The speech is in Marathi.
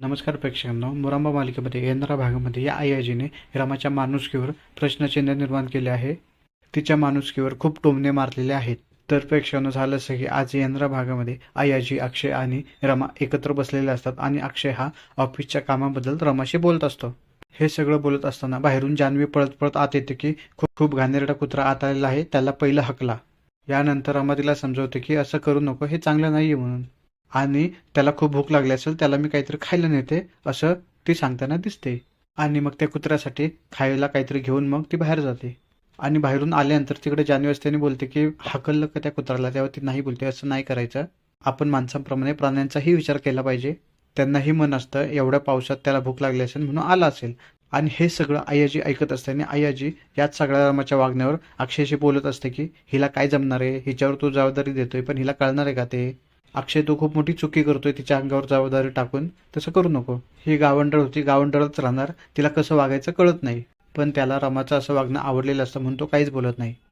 नमस्कार प्रेक्षकांनो मुरांबा मालिकेमध्ये येणाऱ्या भागामध्ये या आयाजीने रामाच्या माणुसकीवर प्रश्नचिन्ह निर्माण केले आहे. तिच्या माणुसकीवर खूप टोमणे मारलेले आहेत. तर प्रेक्षकांनो झालं असं की आज येणाऱ्या भागामध्ये आयाजी अक्षय आणि रमा एकत्र बसलेले असतात आणि अक्षय हा ऑफिसच्या कामाबद्दल रमाशी बोलत असतो. हे सगळं बोलत असताना बाहेरून जान्हवी पळत पळत आत येते की खूप खूप घाणेरडा कुत्रा आत आलेला आहे त्याला पहिलं हकला. यानंतर रमा तिला समजवते की असं करू नको हे चांगलं नाही म्हणून. आणि त्याला खूप भूक लागली असेल त्याला मी काहीतरी खायला नेते असं ती सांगताना दिसते. आणि मग त्या कुत्र्यासाठी खायला काहीतरी घेऊन मग ती बाहेर जाते. आणि बाहेरून आल्यानंतर तिकडे जान्हवी बोलते की हाकललं का त्या कुत्र्याला? तेव्हा ती नाही बोलते असं नाही करायचं. आपण माणसांप्रमाणे प्राण्यांचाही विचार केला पाहिजे. त्यांनाही मन असतं एवढ्या पावसात त्याला भूक लागली असेल म्हणून आला असेल. आणि हे सगळं आयाजी ऐकत असते आणि आयाजी याच सगळ्या रामाच्या वागण्यावर अक्षयशी बोलत असते की हिला काय जमणार आहे? हिच्यावर तू जबाबदारी देतोय पण हिला कळणार आहे का ते? अक्षय तू खूप मोठी चुकी करतोय तिच्या अंगावर जबाबदारी टाकून. तसं करू नको. ही गावंडळ होती गावंडळच राहणार. तिला कसं वागायचं कळत नाही. पण त्याला रमाचं असं वागणं आवडलेलं असतं म्हणून तो काहीच बोलत नाही.